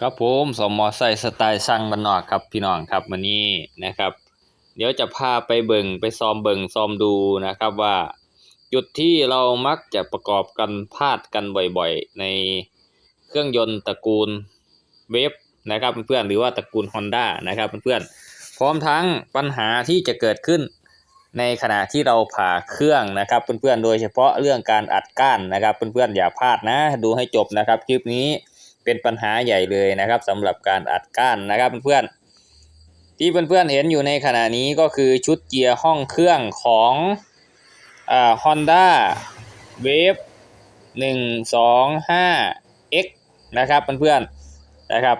ครับผมสมอไซค์สไตล์ช่างบ้านนอกครับพี่น้องครับวันนี้นะครับ เดี๋ยวจะพาไปเบิ่งไปซ้อมเบิ่งซ้อมดูนะครับว่า จุดที่เรามักจะประกอบกันพลาดกันบ่อยๆ ในเครื่องยนต์ตระกูลเวฟนะครับเพื่อนๆหรือว่าตระกูล Honda นะครับเพื่อนๆพร้อมทั้งปัญหาที่จะเกิดขึ้นในขณะที่เราผ่าเครื่องนะครับเพื่อนๆโดยเฉพาะเรื่องการอัดก้านนะครับเพื่อนๆอย่าพลาดนะ ดูให้จบนะครับคลิปนี้ เป็นปัญหาใหญ่เลยนะครับสำหรับการอัดก้านนะครับเพื่อนๆที่เพื่อนๆเห็นอยู่ในขณะนี้ก็คือชุดเกียร์ห้องเครื่องของอ่า Honda Wave หนึ่งสองห้า X นะครับเพื่อนๆนะครับ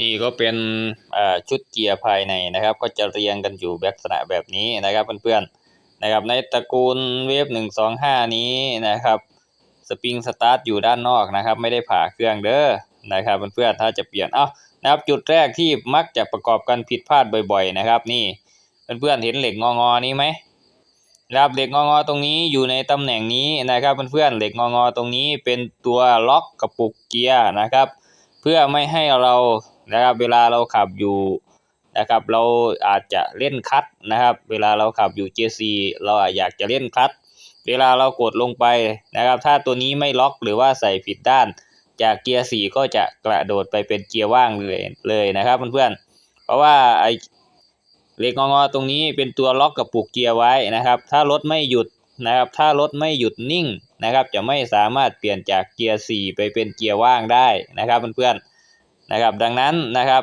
นี่ก็เป็นชุดเกียร์ภายในนะครับ ก็จะเรียงกันอยู่ลักษณะแบบนี้นะครับเพื่อนๆนะครับในตระกูลเวฟหนึ่งสองห้านี้นะครับ สปริงสตาร์ทอยู่ด้านนอกนะครับ ไม่ได้ผ่าเครื่องเด้อนะครับเพื่อนๆถ้าจะเปลี่ยนเอ้านะครับจุดแรกที่มักจะประกอบกันผิดพลาดบ่อยๆนะครับ นี่เพื่อนๆเห็นเหล็กงอๆนี้ไหมนะครับเหล็กงอๆตรงนี้อยู่ในตำแหน่งนี้นะครับเพื่อนๆเหล็กงอๆตรงนี้เป็นตัวล็อกกระปุกเกียร์นะครับ เพื่อไม่ให้เรานะครับเวลาเราขับอยู่นะครับเราอาจจะเล่นคลัตช์นะครับ เวลาเราขับอยู่ JC เราอาจอยากจะเล่นคลัตช์ เวลาเรากดลงไปนะครับ ถ้าตัวนี้ไม่ล็อกหรือว่าใส่ผิดด้าน จากเกียร์สี่ก็จะกระโดดไปเป็นเกียร์ว่างเลยเลยนะครับเพื่อนๆเพราะว่าไอเหล็กงอๆตรงนี้เป็นตัวล็อกกับปุกเกียร์ไว้นะครับ ถ้ารถไม่หยุดนะครับ ถ้ารถไม่หยุดนิ่งนะครับ จะไม่สามารถเปลี่ยนจากเกียร์สี่ไปเป็นเกียร์ว่างได้นะครับเพื่อนๆนะครับ ดังนั้นนะครับ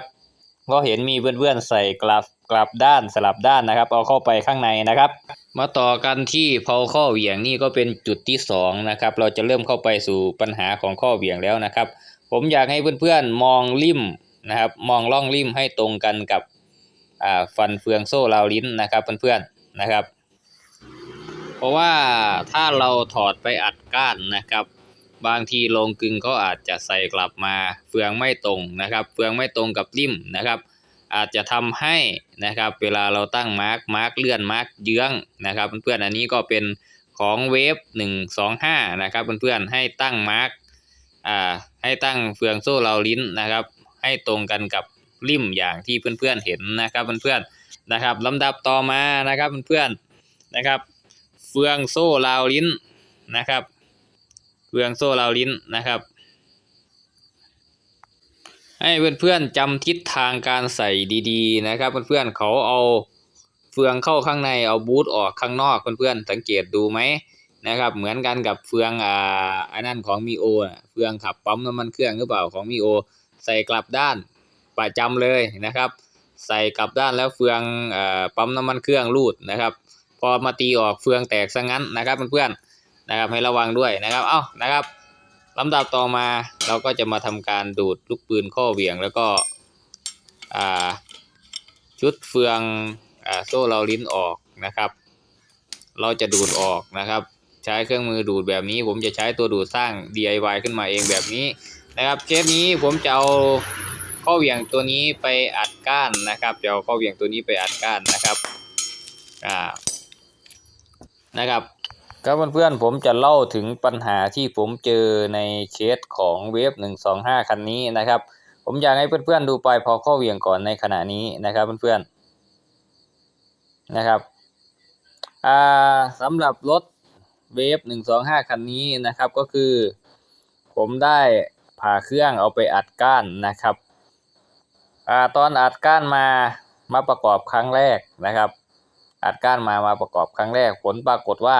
ก็เห็นมีเพื่อนๆใส่กลับกลับด้านสลับด้านนะครับ เอาเข้าไปข้างในนะครับ มาต่อกันที่พาข้อเหวี่ยงนี่ก็เป็นจุดที่สองนะครับเราจะเริ่มเข้าไปสู่ปัญหาของข้อเหวี่ยงแล้วนะครับ ผมอยากให้เพื่อนๆมองริมนะครับ มองล่องริมให้ตรงกันกับฟันเฟืองโซ่ราวลิ้นนะครับเพื่อนๆนะครับ เพราะว่าถ้าเราถอดไปอัดก้านนะครับ บางทีโรงกึงเขาอาจจะใส่กลับมาเฟืองไม่ตรงนะครับ เฟืองไม่ตรงกับริมนะครับ อาจจะทำให้นะครับ เวลาเราตั้งมาร์กมาร์กเลื่อนมาร์กเยื้องนะครับ เพื่อนๆอันนี้ก็เป็นของเวฟหนึ่งสองห้านะครับ เพื่อนๆให้ตั้งมาร์กอ่าให้ตั้งเฟืองโซ่เราลิ้นนะครับ ให้ตรงกันกับริมอย่างที่เพื่อนๆเห็นนะครับเพื่อนๆนะครับลำดับต่อมานะครับเพื่อนๆนะครับ เฟืองโซ่ราวลิ้นนะครับ เฟืองโซ่ราวลิ้นนะครับ ให้เพื่อนๆจำทิศทางการใส่ดีๆ นะครับ เพื่อนๆเขาเอาเฟืองเข้าข้างในเอาบูทออกข้างนอกเพื่อนๆสังเกตดูไหมนะครับ เหมือนกันกับเฟืองอ่าอันนั้นของมีโอเฟืองขับปั๊มน้ำมันเครื่องหรือเปล่าของมีโอ ใส่กลับด้านประจำเลยนะครับ ใส่กลับด้านแล้วเฟืองอ่าปั๊มน้ำมันเครื่องรูดนะครับ พอมาตีออกเฟืองแตกซะงั้นนะครับเพื่อนๆ นะครับให้ระวังด้วยนะครับ เอ้านะครับลำดับต่อมาเราก็จะมาทำการดูดลูกปืนข้อเหวี่ยงแล้วก็ชุดเฟืองอโซ่เราลิ้นออกนะครับ เราจะดูดออกนะครับ ใช้เครื่องมือดูดแบบนี้ ผมจะใช้ตัวดูดสร้าง DIY ขึ้นมาเองแบบนี้นะครับเคสนี้ผมจะเอาข้อเหวี่ยงตัวนี้ไปอัดก้านนะครับจะเอาข้อเหวี่ยงตัวนี้ไปอัดก้านนะครับอ่านะครับ ครับเพื่อนๆผมจะเล่าถึงปัญหาที่ผมเจอในเคสของเวฟหนึ่งสองห้าคันนี้นะครับ ผมอยากให้เพื่อนๆดูไปพอข้อเหวี่ยงก่อนในขณะนี้นะครับเพื่อนๆนะครับอ่าสำหรับรถเวฟหนึ่งสองห้าคันนี้นะครับก็คือ ผมได้ผ่าเครื่องเอาไปอัดก้านนะครับอ่าตอนอัดก้านมามาประกอบครั้งแรกนะครับ อัดก้านมามาประกอบครั้งแรกผลปรากฏว่า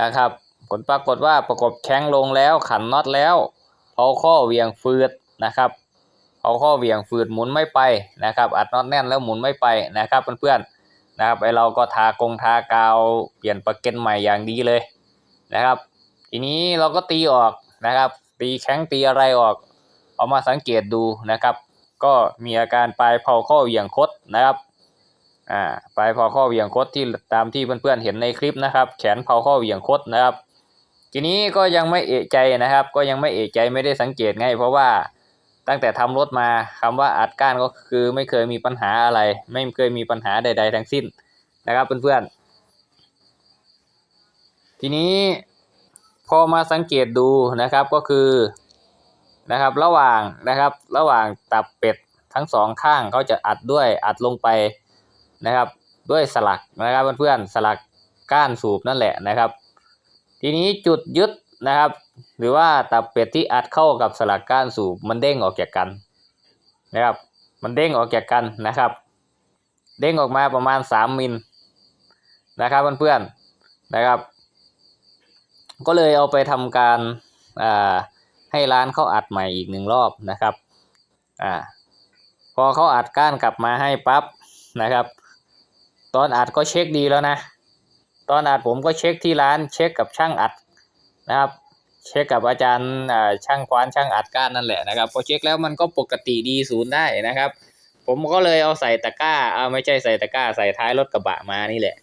นะครับ ผลปรากฏว่าประกบแข้งลงแล้วขันน็อตแล้ว เอาข้อเวียงฟืดนะครับ เอาข้อเวียงฟืดหมุนไม่ไปนะครับ อัดน็อตแน่นแล้วหมุนไม่ไปนะครับเพื่อนๆนะครับไอเราก็ทากงทากาวเปลี่ยนประเก็นใหม่อย่างดีเลยนะครับ ทีนี้เราก็ตีออกนะครับ ตีแข้งตีอะไรออกเอามาสังเกตดูนะครับ ก็มีอาการปลายเผาข้อเวียงคดนะครับ อ่าปลายเผาข้อเหวี่ยงคดที่ตามที่เพื่อนๆเห็นในคลิปนะครับ แขนเผาข้อเหวี่ยงคดนะครับ ทีนี้ก็ยังไม่เอะใจนะครับ ก็ยังไม่เอะใจไม่ได้สังเกตไง เพราะว่าตั้งแต่ทำรถมาคำว่าอัดก้านก็คือไม่เคยมีปัญหาอะไร ไม่เคยมีปัญหาใด ๆ ทั้งสิ้นนะครับเพื่อนๆ ทีนี้พอมาสังเกตดูนะครับก็คือนะครับระหว่างนะครับระหว่างตับเป็ดทั้งสองข้างเขาจะอัดด้วยอัดลงไป นะครับ ด้วยสลักนะครับเพื่อนๆสลักก้านสูบนั่นแหละนะครับ ทีนี้จุดยึดนะครับ หรือว่าตับเป็ดที่อัดเข้ากับสลักก้านสูบมันเด้งออกจากกันนะครับมันเด้งออกจากกันนะครับ เด้งออกมาประมาณสามมิลนะครับเพื่อนๆนะครับ ก็เลยเอาไปทำการอ่าให้ร้านเขาอัดใหม่อีกหนึ่งรอบนะครับอ่าพอเขาอัดก้านกลับมาให้ปั๊บนะครับ ตอนอัดก็เช็คดีแล้วนะ ตอนอัดผมก็เช็คที่ร้านเช็คกับช่างอัดนะครับ เช็คกับอาจารย์ช่างควานช่างอัดก้านนั่นแหละนะครับพอเช็คแล้วมันก็ปกติดีศูนย์ได้นะครับ ผมก็เลยเอาใส่ตะกร้าเอาไม่ใช่ใส่ตะกร้าใส่ท้ายรถกระบะมานี่แหละ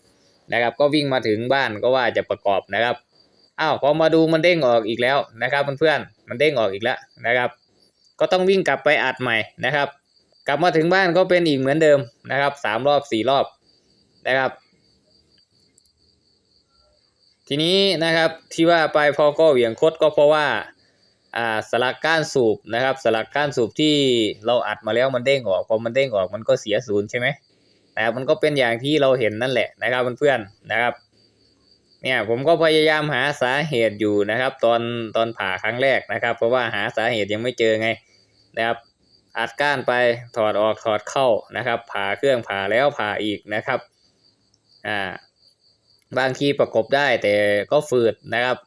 นะครับ ก็วิ่งมาถึงบ้านก็ว่าจะประกอบนะครับอ้าวพอมาดูมันเด้งออกอีกแล้วนะครับเพื่อนๆมันเด้งออกอีกแล้วนะครับ ก็ต้องวิ่งกลับไปอัดใหม่นะครับ กลับมาถึงบ้านก็เป็นอีกเหมือนเดิมนะครับสามรอบสี่รอบ นะครับ ทีนี้นะครับที่ว่าไปพอก็เหวี่ยงคดก็เพราะว่าอ่าสลักก้านสูบนะครับ สลักก้านสูบที่เราอัดมาแล้วมันเด้งออกพอมันเด้งออกมันก็เสียศูนย์ใช่ไหมนะครับมันก็เป็นอย่างที่เราเห็นนั่นแหละนะครับเพื่อนๆนะครับ เนี่ยผมก็พยายามหาสาเหตุอยู่นะครับ ตอนตอนผ่าครั้งแรกนะครับ เพราะว่าหาสาเหตุยังไม่เจอไงนะครับ อัดก้านไปถอดออกถอดเข้านะครับ ผ่าเครื่องผ่าแล้วผ่าอีกนะครับ อ่า บางทีประกบได้แต่ก็ฝืดนะครับ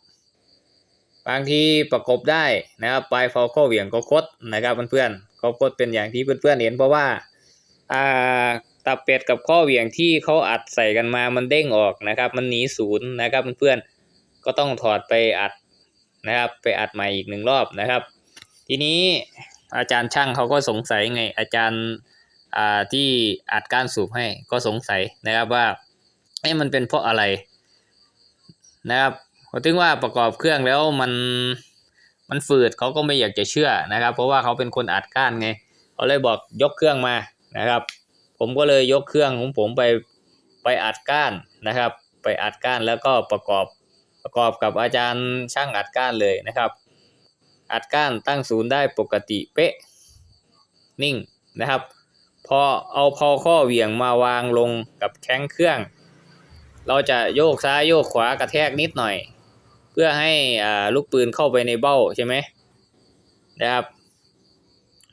บางทีประกบได้นะครับปลายฟอลข้อเหวี่ยงก็คดนะครับเพื่อนๆก็คดเป็นอย่างที่เพื่อนๆเห็นเพราะว่าอ่าตับเป็ดกับข้อเหวี่ยงที่เขาอัดใส่กันมามันเด้งออกนะครับ มันหนีศูนย์นะครับเพื่อนๆก็ต้องถอดไปอัดนะครับ ไปอัดใหม่อีกหนึ่งรอบนะครับ ทีนี้อาจารย์ช่างเขาก็สงสัยไง อาจารย์อ่าที่อัดก้านสูบให้ก็สงสัยนะครับว่า เอ้มันเป็นเพราะอะไรนะครับผมถึงว่าประกอบเครื่องแล้วมันมันฝืดเขาก็ไม่อยากจะเชื่อนะครับ เพราะว่าเขาเป็นคนอัดก้านไงเขาเลยบอกยกเครื่องมานะครับ ผมก็เลยยกเครื่องของผมไปไปอัดก้านนะครับ ไปอัดก้านแล้วก็ประกอบประกอบกับอาจารย์ช่างอัดก้านเลยนะครับ อัดก้านตั้งศูนย์ได้ปกติเป๊ะนิ่งนะครับ พอเอาพอข้อเหวี่ยงมาวางลงกับแข้งเครื่อง เราจะโยกซ้ายโยกขวากระแทกนิดหน่อย เพื่อให้อ่าลูกปืนเข้าไปในเบ้าใช่ไหมนะครับ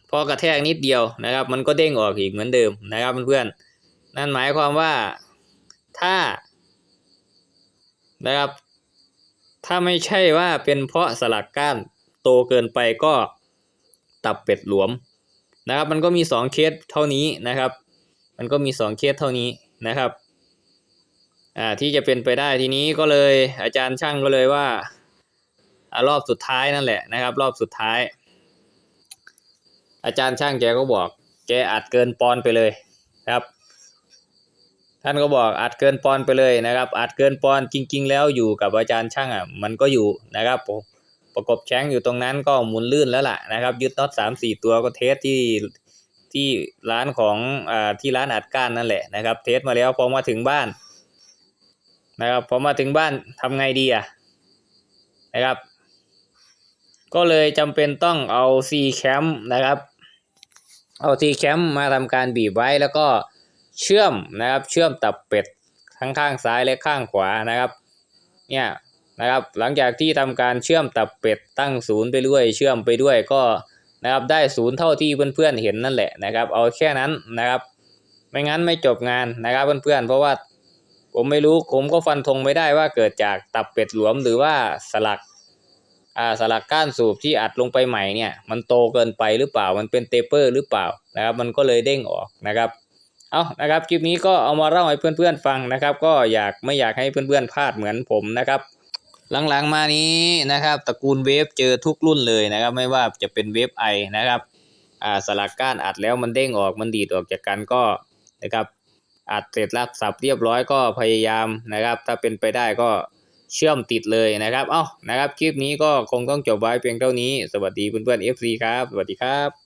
พอกระแทกนิดเดียวนะครับ มันก็เด้งออกอีกเหมือนเดิมนะครับเพื่อนๆนั่นหมายความว่าถ้านะครับ ถ้าไม่ใช่ว่าเป็นเพราะสลักก้านโตเกินไปก็ตับเป็ดหลวมนะครับ มันก็มีสองเคสเท่านี้นะครับ มันก็มีสองเคสเท่านี้นะครับ อ่าที่จะเป็นไปได้ทีนี้ก็เลยอาจารย์ช่างก็เลยว่าอารอบสุดท้ายนั่นแหละนะครับ รอบสุดท้าย อาจารย์ช่างแกก็บอก แกอัดเกินปอนไปเลยครับ ท่านก็บอกอัดเกินปอนไปเลยนะครับ อัดเกินปอนจริง ๆ แล้วอยู่กับอาจารย์ช่างอะมันก็อยู่นะครับผมประกบแข้งอยู่ตรงนั้นก็หมุนลื่นแล้วล่ะนะครับ ยึดน็อตสามสี่ตัวก็เทสที่ที่ร้านของอ่าที่ร้านอัดก้านนั่นแหละนะครับ เทสมาแล้วพอมาถึงบ้าน นะครับพอมาถึงบ้านทำไงดีอะนะครับ ก็เลยจำเป็นต้องเอาซีแคมนะครับ เอาซีแคมมาทำการบีบไว้แล้วก็เชื่อมนะครับเชื่อมตับเป็ดทั้งข้างซ้ายและข้างขวานะครับเนี่ยนะครับหลังจากที่ทำการเชื่อมตับเป็ดตั้งศูนย์ไปด้วยเชื่อมไปด้วยก็นะครับได้ศูนย์เท่าที่เพื่อนๆเห็นนั่นแหละนะครับ เอาแค่นั้นนะครับ ไม่งั้นไม่จบงานนะครับเพื่อนๆเพราะว่า ผมไม่รู้ผมก็ฟันธงไม่ได้ว่าเกิดจากตับเป็ดหลวมหรือว่าสลักอ่าสลักก้านสูบที่อัดลงไปใหม่เนี่ยมันโตเกินไปหรือเปล่า มันเป็นเตเปอร์หรือเปล่านะครับ มันก็เลยเด้งออกนะครับเอานะครับคลิปนี้ก็เอามาเล่าให้เพื่อนๆฟังนะครับ ก็อยากไม่อยากให้เพื่อนๆพลาดเหมือนผมนะครับหลังๆมานี้นะครับตระกูลเวฟเจอทุกรุ่นเลยนะครับ ไม่ว่าจะเป็นเวฟไอนะครับอ่าสลักก้านอัดแล้วมันเด้งออกมันดีดออกจากกันก็นะครับ อัดเสร็จรับสับเรียบร้อยก็พยายามนะครับ ถ้าเป็นไปได้ก็เชื่อมติดเลยนะครับ เอ้านะครับ คลิปนี้ก็คงต้องจบไว้เพียงเท่านี้ สวัสดีเพื่อนๆ FC ครับ สวัสดีครับ